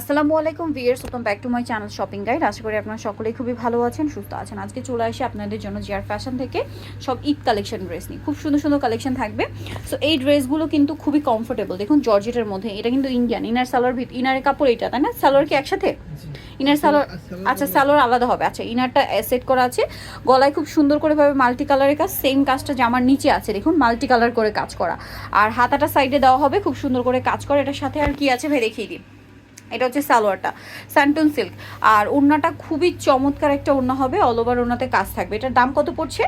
আসসালামু আলাইকুম viewers welcome back to my channel shopping guide. আশা করি আপনারা সকলেই খুবই ভালো আছেন সুস্থ আছেন। আজকে চলে আসি আপনাদের জন্য জিয়ার ফ্যাশন থেকে সব ঈদ কালেকশন ড্রেস নিয়ে। খুব সুন্দর সুন্দর কালেকশন থাকবে। সো এই ড্রেসগুলো কিন্তু খুবই কমফোর্টেবল দেখুন জর্জেটের মধ্যে। এটা কিন্তু ইন্ডিয়ান ইনার সালোয়ার ভিত ইনারের কাপড় এটা তাই না? সালোয়ার কি একসাথে? ইনার সালোয়ার আচ্ছা সালোয়ার আলাদা হবে। আচ্ছা ইনারটা সেট করা আছে। গলায় খুব সুন্দর করে ভাবে মাল্টি কালারের কাজ। সেম কাজটা জামার নিচে আছে দেখুন মাল্টি কালার করে কাজ করা। আর হাতাটা সাইডে দেওয়া হবে খুব সুন্দর করে কাজ করা। এটার সাথে আর কি আছে ভাই দেখিয়ে দিই। এটা হচ্ছে সালোয়ারটা স্যান্টন সিল্ক আর ওড়নাটা খুবই চমৎকার একটা ওড়না হবে অল ওভার ওড়নাতে কাজ থাকবে। এটার দাম কত পড়ছে?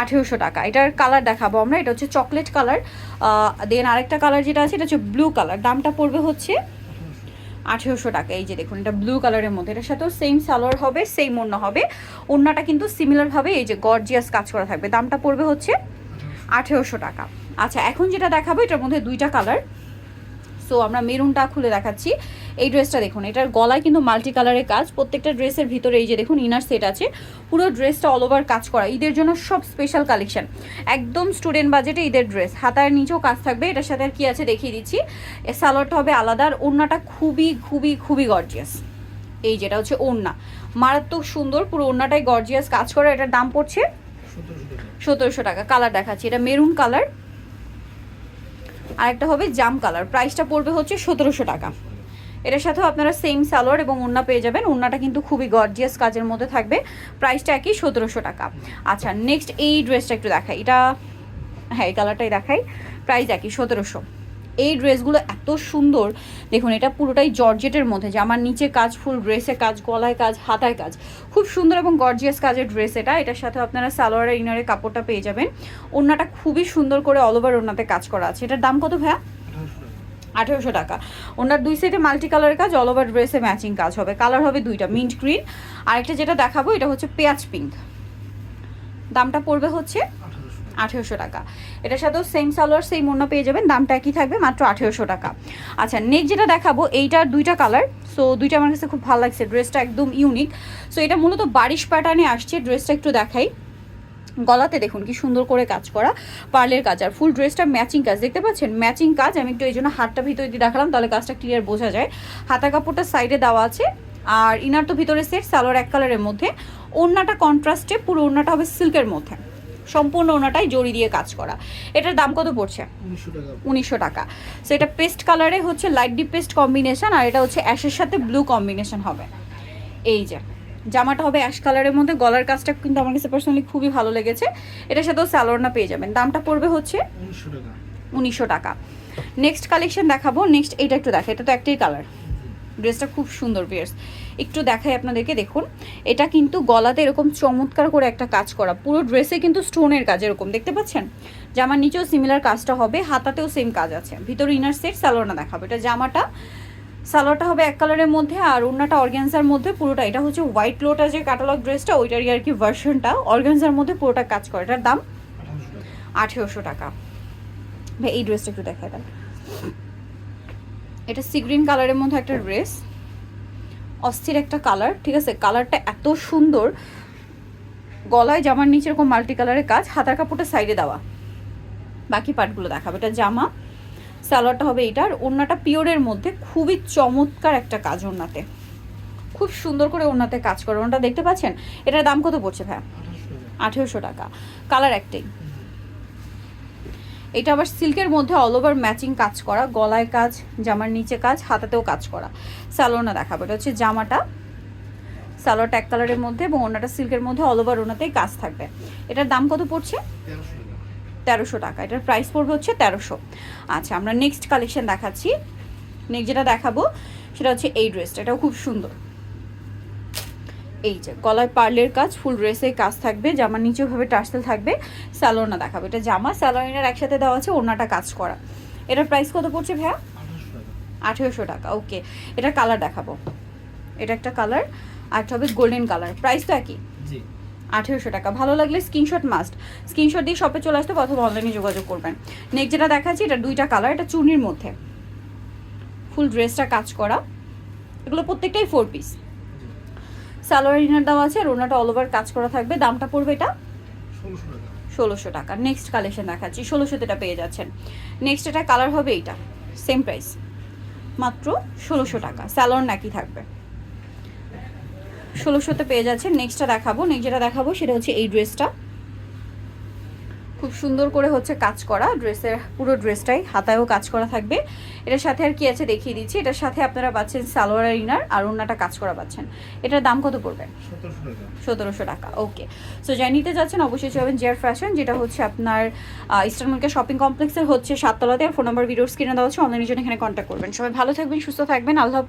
আঠেরোশো টাকা। এটার কালার দেখাবো আমরা, এটা হচ্ছে চকলেট কালার দেন আরেকটা কালার যেটা আছে, এটা হচ্ছে ব্লু কালার দামটা পড়বে হচ্ছে আঠেরোশো টাকা। এই যে দেখুন, এটা ব্লু কালারের মধ্যে। এটার সাথেও সেম সালোয়ার হবে সেম ওড়না হবে। ওড়নাটা কিন্তু সিমিলারভাবে এই যে গর্জিয়াস কাজ করা থাকবে। দামটা পড়বে হচ্ছে আঠেরোশো টাকা। আচ্ছা এখন যেটা দেখাবো, এটার মধ্যে দুইটা কালার সো আমরা মেরুনটা খুলে দেখাচ্ছি। এই ড্রেসটা দেখুন এটার গলায় কিন্তু মাল্টি কালারের কাজ। প্রত্যেকটা ড্রেসের ভিতরে এই যে দেখুন ইনার সেট আছে। পুরো ড্রেসটা অল ওভার কাজ করা। ঈদের জন্য সব স্পেশাল কালেকশন একদম স্টুডেন্ট বাজেটে ঈদের ড্রেস হাতার নিচেও কাজ থাকবে। এটার সাথে আর কি আছে দেখিয়ে দিচ্ছি। এ সালোয়ারটা হবে আলাদা। আর ওড়নাটা খুবই খুবই খুবই গর্জিয়াস এই যেটা হচ্ছে ওড়না। মারাত্মক সুন্দর। পুরো ওড়নাটাই গর্জিয়াস কাজ করা। এটার দাম পড়ছে সতেরোশো টাকা। কালার দেখাচ্ছি। এটা মেরুন কালার আরেকটা হবে জাম কালার। প্রাইসটা পড়বে হচ্ছে সতেরোশো টাকা। এটার সাথেও আপনারা সেম সালোয়ার এবং ওড়না পেয়ে যাবেন। ওড়নাটা কিন্তু খুবই গর্জিয়াস কাজের মধ্যে থাকবে। প্রাইসটা একই সতেরোশো টাকা। আচ্ছা নেক্সট এই ড্রেসটা একটু দেখাই। এটা হ্যাঁ এই কালারটাই দেখাই। প্রাইস একই, সতেরোশো। এই ড্রেসগুলো এত সুন্দর, দেখুন এটা পুরোটাই জর্জেটের মধ্যে, যে আমার নিচে কাজ ফুল ড্রেসে কাজ, গলায় কাজ, হাতায় কাজ। খুব সুন্দর এবং গর্জিয়াস কাজের ড্রেস এটা, এটার সাথে আপনারা সালোয়ারের ইনারের কাপড়টা পেয়ে যাবেন। ওড়নাটা খুবই সুন্দর করে অল ওভার ওড়নাতে কাজ করা আছে। এটার দাম কত ভাইয়া? আঠেরোশো টাকা। ওনার দুই সাইডে মাল্টি কালারের কাজ অল ওভার ড্রেসে ম্যাচিং কাজ হবে। কালার হবে দুইটা মিন্ট গ্রিন আরেকটা যেটা দেখাবো, এটা হচ্ছে পেঁয়াজ পিঙ্ক দামটা পড়বে হচ্ছে আঠেরোশো টাকা। এটার সাথেও সেম সালোয়ার সেম ওড়না পেয়ে যাবেন। দামটা একই থাকবে, মাত্র আঠেরোশো টাকা। আচ্ছা নেক্সট যেটা দেখাবো, এইটার দুইটা কালার সো দুইটা আমার কাছে খুব ভালো লাগছে। ড্রেসটা একদম ইউনিক সো এটা মূলত বারিশ প্যাটার্নে আসছে। ড্রেসটা একটু দেখাই। গলাতে দেখুন কি সুন্দর করে কাজ করা। পার্লের কাজ। আর ফুল ড্রেসটা ম্যাচিং কাজ। দেখতে পাচ্ছেন? ম্যাচিং কাজ। আমি একটু এই জন্য হাতটা ভিতরে দিয়ে দেখালাম, তাহলে কাজটা ক্লিয়ার বোঝা যায়। হাতা কাপড়টা সাইডে দেওয়া আছে। আর ইনার তো ভিতরে সেট সালোয়ার এক কালারের মধ্যে। ওড়নাটা কন্ট্রাস্টে পুরো ওড়নাটা হবে সিল্কের মধ্যে। সম্পূর্ণ ওনাটাই জড়ি দিয়ে কাজ করা। এটার দাম কত পড়ছে? উনিশশো টাকা। সো এটা পেস্ট কালারে হচ্ছে লাইট ডিপ পেস্ট কম্বিনেশন আর এটা হচ্ছে অ্যাশের সাথে ব্লু কম্বিনেশন হবে। এই যে জামাটা হবে অ্যাশ কালারের মধ্যে। গলার কাজটা কিন্তু আমার কাছে পার্সোনালি খুবই ভালো লেগেছে। এটার সাথেও স্যালোরনা পেয়ে যাবেন। দামটা পড়বে হচ্ছে উনিশশো টাকা। নেক্সট কালেকশন দেখাবো। নেক্সট এটা একটু দেখা। এটা তো একটাই কালার ড্রেসটা খুব সুন্দর বিয়ার্স একটু দেখাই আপনাদেরকে, দেখুন। এটা কিন্তু গলাতে এরকম চমৎকার করে একটা কাজ করা। পুরো ড্রেসে কিন্তু স্টোনের কাজ এরকম, দেখতে পাচ্ছেন? জামার নিচেও সিমিলার কাজটা হবে, হাতাতেও সেম কাজ আছে। ভিতরে ইনার সেট সালোয়ারটা দেখাবো। এটা জামাটা সালোয়ারটা হবে এক কালারের মধ্যে আর অন্যটা অর্গ্যানজার মধ্যে পুরোটা। এটা হচ্ছে হোয়াইট লোটা যে ক্যাটালগ ড্রেসটা ওইটারই আর কি ভার্সনটা অর্গ্যানজার মধ্যে পুরোটা কাজ করে। এটার দাম আঠেরোশো টাকা। ভাই, এই ড্রেসটা একটু দেন। এটা সি গ্রিন কালারের মধ্যে একটা ড্রেস অস্থির একটা কালার ঠিক আছে? কালারটা এত সুন্দর। গলায় জামার নিচে এরকম মাল্টি কালারের কাজ হাতার কাপড়টা সাইডে দেওয়া। বাকি পার্টগুলো দেখাবো। এটা জামা সালোয়ারটা হবে এইটার ওড়নাটা পিওরের মধ্যে খুবই চমৎকার একটা কাজ ওড়নাতে। খুব সুন্দর করে ওড়নাতে কাজ করে। ওনাটা দেখতে পাচ্ছেন? এটার দাম কত পড়ছে ভাই আঠেরোশো টাকা। কালার একটাই এটা আবার সিল্কের মধ্যে অল ওভার ম্যাচিং কাজ করা, গলায় কাজ, জামার নিচে কাজ, হাতাতেও কাজ করা। স্যালোনা দেখাবো, এটা হচ্ছে জামাটা। সালোয়ারটা এক কালারের মধ্যে এবং ওনাটা সিল্কের মধ্যে অল ওভার ওনাতেই কাজ থাকবে। এটার দাম কত পড়ছে? তেরোশো টাকা। এটার প্রাইস পড়বে হচ্ছে তেরোশো। আচ্ছা আমরা নেক্সট কালেকশন দেখাচ্ছি। নেক্সট যেটা দেখাবো, সেটা হচ্ছে এই ড্রেসটা এটাও খুব সুন্দর। এই যে গলায় পার্লের কাজ ফুল ড্রেসে কাজ থাকবে জামার নিচেও ভাবে টার্সেল থাকবে স্যালোনা দেখাবো। এটা জামা স্যালোনার একসাথে দেওয়া আছে ওনাটা কাজ করা। এটার প্রাইস কত পড়ছে ভাইয়া? আঠেরোশো টাকা ওকে এটা কালার দেখাবো। এটা একটা কালার আর হবে গোল্ডেন কালার প্রাইস তো একই? আঠেরোশো টাকা। ভালো লাগলে স্ক্রিনশট মাস্ট স্ক্রিনশট দিয়ে শপে চলে আসতে অথবা অনলাইনে যোগাযোগ করবেন। নেক্সট যেটা দেখাচ্ছি এটা দুইটা কালার এটা চুনির মধ্যে। ফুল ড্রেসটা কাজ করা। এগুলো প্রত্যেকটাই ফোর পিস সালোয়ার ইনার দেওয়া আছে আর ওনাটা অল ওভার কাজ করা থাকবে। দামটা পড়বে এটা? ষোলোশো টাকা। নেক্সট কালেকশন দেখাচ্ছি। ষোলোশোতে এটা পেয়ে যাচ্ছেন। নেক্সট এটা কালার হবে এইটা। সেম প্রাইস মাত্র ষোলোশো টাকা। স্যালোর নাকি থাকবে। ষোলোশোতে পেয়ে যাচ্ছেন। নেক্সটটা দেখাবো। নেক্সট যেটা দেখাবো সেটা হচ্ছে এই ড্রেসটা খুব সুন্দর করে হচ্ছে কাজ করা ড্রেসের পুরো ড্রেসটাই হাতায়ও কাজ করা থাকবে। এটার সাথে আর কি আছে দেখিয়ে দিচ্ছি। এটার সাথে আপনারা পাচ্ছেন সালোয়ার ইনার আর ওনাটা কাজ করা পাচ্ছেন। এটার দাম কত পড়বে? সতেরোশো টাকা। ওকে। সো যাই নিতে যাচ্ছেন অবশ্যই যাবেন জেয়ার ফ্যাশন যেটা হচ্ছে আপনার ইস্টার্ন মার্কেট শপিং কমপ্লেক্সের হচ্ছে সাততলাতে। আর ফোন নাম্বার ভিডিওর স্ক্রিনে দেওয়া হচ্ছে অনলাইনের জন্য এখানে কন্ট্যাক্ট করবেন। সবাই ভালো থাকবেন সুস্থ থাকবেন আল্লাহ